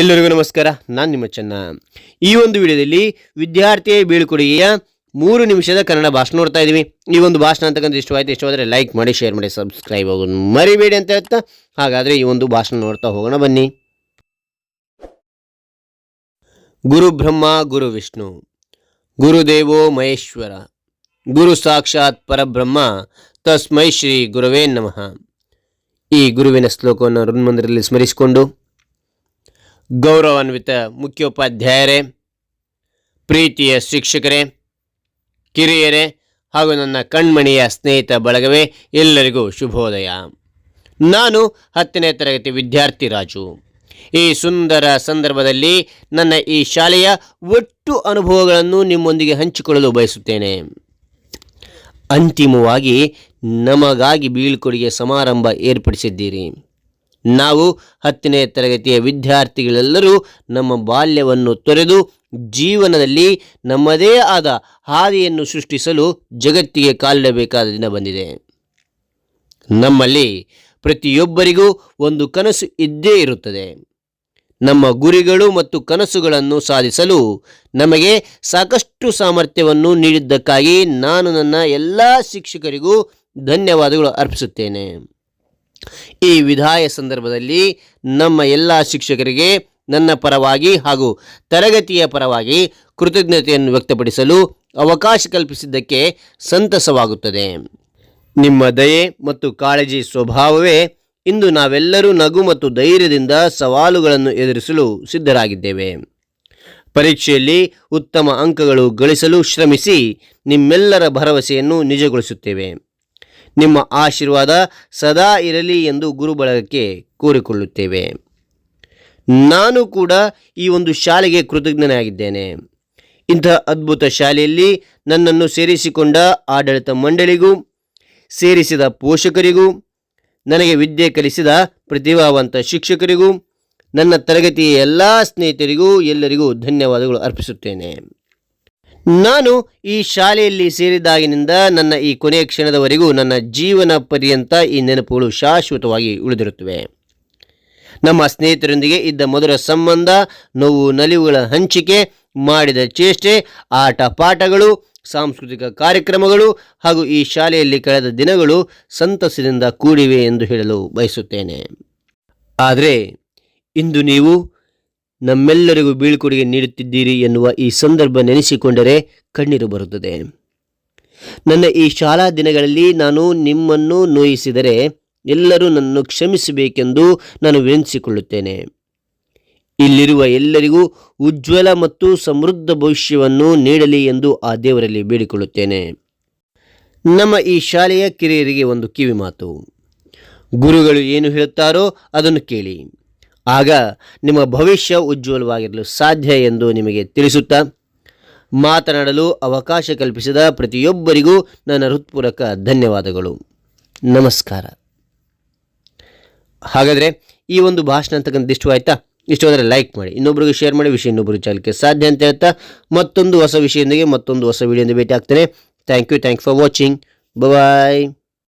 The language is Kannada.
ಎಲ್ಲರಿಗೂ ನಮಸ್ಕಾರ. ನಾನು ನಿಮ್ಮ ಚೆನ್ನ. ಈ ಒಂದು ವಿಡಿಯೋದಲ್ಲಿ ವಿದ್ಯಾರ್ಥಿ ಬೀಳ್ಕೊಡುಗೆಯ ಮೂರು ನಿಮಿಷದ ಕನ್ನಡ ಭಾಷಣ ನೋಡ್ತಾ ಇದ್ದೀವಿ ಈ ಒಂದು ಭಾಷಣ ಅಂತಕ್ಕಂಥ ಇಷ್ಟವಾಯಿತು, ಇಷ್ಟವಾದರೆ ಲೈಕ್ ಮಾಡಿ ಶೇರ್ ಮಾಡಿ ಸಬ್ಸ್ಕ್ರೈಬ್ ಆಗೋದು ಮರಿಬೇಡಿ ಅಂತ ಹೇಳ್ತಾ, ಹಾಗಾದರೆ ಈ ಒಂದು ಭಾಷಣ ನೋಡ್ತಾ ಹೋಗೋಣ ಬನ್ನಿ. ಗುರು ಬ್ರಹ್ಮ, ಗುರು ವಿಷ್ಣು ಗುರುದೇವೋ ಮಹೇಶ್ವರ, ಗುರು ಸಾಕ್ಷಾತ್ ಪರಬ್ರಹ್ಮ, ತಸ್ಮೈ ಶ್ರೀ ಗುರುವೇ ನಮಃ. ಈ ಗುರುವಿನ ಶ್ಲೋಕವನ್ನು ಋಣ್ಮಂದಿರಲ್ಲಿ ಸ್ಮರಿಸಿಕೊಂಡು ಗೌರವಾನ್ವಿತ ಮುಖ್ಯೋಪಾಧ್ಯಾಯರೇ, ಪ್ರೀತಿಯ ಶಿಕ್ಷಕರೇ, ಕಿರಿಯರೇ ಹಾಗೂ ನನ್ನ ಕಣ್ಮಣಿಯ ಸ್ನೇಹಿತ ಬಳಗವೇ, ಎಲ್ಲರಿಗೂ ಶುಭೋದಯ. ನಾನು ಹತ್ತನೇ ತರಗತಿ ವಿದ್ಯಾರ್ಥಿ ರಾಜು. ಈ ಸುಂದರ ಸಂದರ್ಭದಲ್ಲಿ ನನ್ನ ಈ ಶಾಲೆಯ ಒಟ್ಟು ಅನುಭವಗಳನ್ನು ನಿಮ್ಮೊಂದಿಗೆ ಹಂಚಿಕೊಳ್ಳಲು ಬಯಸುತ್ತೇನೆ. ಅಂತಿಮವಾಗಿ ನಮಗಾಗಿ ಬೀಳ್ಕೊಡುಗೆ ಸಮಾರಂಭ ಏರ್ಪಡಿಸಿದ್ದೀರಿ. ನಾವು ಹತ್ತನೇ ತರಗತಿಯ ವಿದ್ಯಾರ್ಥಿಗಳೆಲ್ಲರೂ ನಮ್ಮ ಬಾಲ್ಯವನ್ನು ತೊರೆದು ಜೀವನದಲ್ಲಿ ನಮ್ಮದೇ ಆದ ಹಾದಿಯನ್ನು ಸೃಷ್ಟಿಸಲು ಜಗತ್ತಿಗೆ ಕಾಲಿಡಬೇಕಾದ ದಿನ ಬಂದಿದೆ. ನಮ್ಮಲ್ಲಿ ಪ್ರತಿಯೊಬ್ಬರಿಗೂ ಒಂದು ಕನಸು ಇದ್ದೇ ಇರುತ್ತದೆ. ನಮ್ಮ ಗುರಿಗಳು ಮತ್ತು ಕನಸುಗಳನ್ನು ಸಾಧಿಸಲು ನಮಗೆ ಸಾಕಷ್ಟು ಸಾಮರ್ಥ್ಯವನ್ನು ನೀಡಿದ್ದಕ್ಕಾಗಿ ನಾನು ನನ್ನ ಎಲ್ಲ ಶಿಕ್ಷಕರಿಗೂ ಧನ್ಯವಾದಗಳು ಅರ್ಪಿಸುತ್ತೇನೆ. ಈ ವಿದಾಯ ಸಂದರ್ಭದಲ್ಲಿ ನಮ್ಮ ಎಲ್ಲ ಶಿಕ್ಷಕರಿಗೆ ನನ್ನ ಪರವಾಗಿ ಹಾಗೂ ತರಗತಿಯ ಪರವಾಗಿ ಕೃತಜ್ಞತೆಯನ್ನು ವ್ಯಕ್ತಪಡಿಸಲು ಅವಕಾಶ ಕಲ್ಪಿಸಿದ್ದಕ್ಕೆ ಸಂತಸವಾಗುತ್ತದೆ. ನಿಮ್ಮ ದಯೆ ಮತ್ತು ಕಾಳಜಿ ಸ್ವಭಾವವೇ ಇಂದು ನಾವೆಲ್ಲರೂ ನಗು ಮತ್ತು ಧೈರ್ಯದಿಂದ ಸವಾಲುಗಳನ್ನು ಎದುರಿಸಲು ಸಿದ್ಧರಾಗಿದ್ದೇವೆ. ಪರೀಕ್ಷೆಯಲ್ಲಿ ಉತ್ತಮ ಅಂಕಗಳು ಗಳಿಸಲು ಶ್ರಮಿಸಿ ನಿಮ್ಮೆಲ್ಲರ ಭರವಸೆಯನ್ನು ನಿಜಗೊಳಿಸುತ್ತೇವೆ. ನಿಮ್ಮ ಆಶೀರ್ವಾದ ಸದಾ ಇರಲಿ ಎಂದು ಗುರುಬಳಗಕ್ಕೆ ಕೋರಿಕೊಳ್ಳುತ್ತೇವೆ. ನಾನು ಕೂಡ ಈ ಒಂದು ಶಾಲೆಗೆ ಕೃತಜ್ಞನಾಗಿದ್ದೇನೆ. ಇಂತಹ ಅದ್ಭುತ ಶಾಲೆಯಲ್ಲಿ ನನ್ನನ್ನು ಸೇರಿಸಿಕೊಂಡ ಆಡಳಿತ ಮಂಡಳಿಗೂ, ಸೇರಿಸಿದ ಪೋಷಕರಿಗೂ, ನನಗೆ ವಿದ್ಯೆ ಕಲಿಸಿದ ಪ್ರತಿಭಾವಂತ ಶಿಕ್ಷಕರಿಗೂ, ನನ್ನ ತರಗತಿಯ ಎಲ್ಲ ಸ್ನೇಹಿತರಿಗೂ ಎಲ್ಲರಿಗೂ ಧನ್ಯವಾದಗಳು ಅರ್ಪಿಸುತ್ತೇನೆ. ನಾನು ಈ ಶಾಲೆಯಲ್ಲಿ ಸೇರಿದಾಗಿನಿಂದ ನನ್ನ ಈ ಕೊನೆಯ ಕ್ಷಣದವರೆಗೂ ನನ್ನ ಜೀವನ ಪರ್ಯಂತ ಈ ನೆನಪುಗಳು ಶಾಶ್ವತವಾಗಿ ಉಳಿದಿರುತ್ತವೆ. ನಮ್ಮ ಸ್ನೇಹಿತರೊಂದಿಗೆ ಇದ್ದ ಮಧುರ ಸಂಬಂಧ, ನೋವು, ನಲಿವುಗಳ ಹಂಚಿಕೆ, ಮಾಡಿದ ಚೇಷ್ಟೆ, ಆಟ ಪಾಠಗಳು, ಸಾಂಸ್ಕೃತಿಕ ಕಾರ್ಯಕ್ರಮಗಳು ಹಾಗೂ ಈ ಶಾಲೆಯಲ್ಲಿ ಕಳೆದ ದಿನಗಳು ಸಂತಸದಿಂದ ಕೂಡಿವೆ ಎಂದು ಹೇಳಲು ಬಯಸುತ್ತೇನೆ. ಆದರೆ ಇಂದು ನೀವು ನಮ್ಮೆಲ್ಲರಿಗೂ ಬೀಳ್ಕೊಡುಗೆ ನೀಡುತ್ತಿದ್ದೀರಿ ಎನ್ನುವ ಈ ಸಂದರ್ಭ ನೆನೆಸಿಕೊಂಡರೆ ಕಣ್ಣೀರು ಬರುತ್ತದೆ. ನನ್ನ ಈ ಶಾಲಾ ದಿನಗಳಲ್ಲಿ ನಾನು ನಿಮ್ಮನ್ನು ನೋಯಿಸಿದರೆ ಎಲ್ಲರೂ ನನ್ನನ್ನು ಕ್ಷಮಿಸಬೇಕೆಂದು ನಾನು ವಿನಂತಿಸಿಕೊಳ್ಳುತ್ತೇನೆ. ಇಲ್ಲಿರುವ ಎಲ್ಲರಿಗೂ ಉಜ್ವಲ ಮತ್ತು ಸಮೃದ್ಧ ಭವಿಷ್ಯವನ್ನು ನೀಡಲಿ ಎಂದು ಆ ದೇವರಲ್ಲಿ ಬೇಡಿಕೊಳ್ಳುತ್ತೇನೆ. ನಮ್ಮ ಈ ಶಾಲೆಯ ಕಿರಿಯರಿಗೆ ಒಂದು ಕಿವಿ ಮಾತು ಗುರುಗಳು ಏನು ಹೇಳುತ್ತಾರೋ ಅದನ್ನು ಕೇಳಿ. ಆಗ ನಿಮ್ಮ ಭವಿಷ್ಯ ಉಜ್ವಲವಾಗಿರಲು ಸಾಧ್ಯ ಎಂದು ನಿಮಗೆ ತಿಳಿಸುತ್ತಾ ಮಾತನಾಡಲು ಅವಕಾಶ ಕಲ್ಪಿಸಿದ ಪ್ರತಿಯೊಬ್ಬರಿಗೂ ನನ್ನ ಹೃತ್ಪೂರ್ವಕ ಧನ್ಯವಾದಗಳು. ನಮಸ್ಕಾರ. ಹಾಗಾದರೆ ಈ ಒಂದು ಭಾಷಣ ಅಂತಕ್ಕಂಥ ಇಷ್ಟವಾಯ್ತಾ ಇಷ್ಟವಾದರೆ ಲೈಕ್ ಮಾಡಿ. ಇನ್ನೊಬ್ಬರಿಗೆ ಶೇರ್ ಮಾಡಿ, ವಿಷಯ ಇನ್ನೊಬ್ಬರು ಚಾಲಕ್ಕೆ ಸಾಧ್ಯ ಅಂತ ಹೇಳ್ತಾ ಮತ್ತೊಂದು ಹೊಸ ವಿಷಯದೊಂದಿಗೆ ಮತ್ತೊಂದು ಹೊಸ ವಿಡಿಯೋದಿಂದ ಭೇಟಿ ಆಗ್ತೇನೆ. Thank you thank for watching bye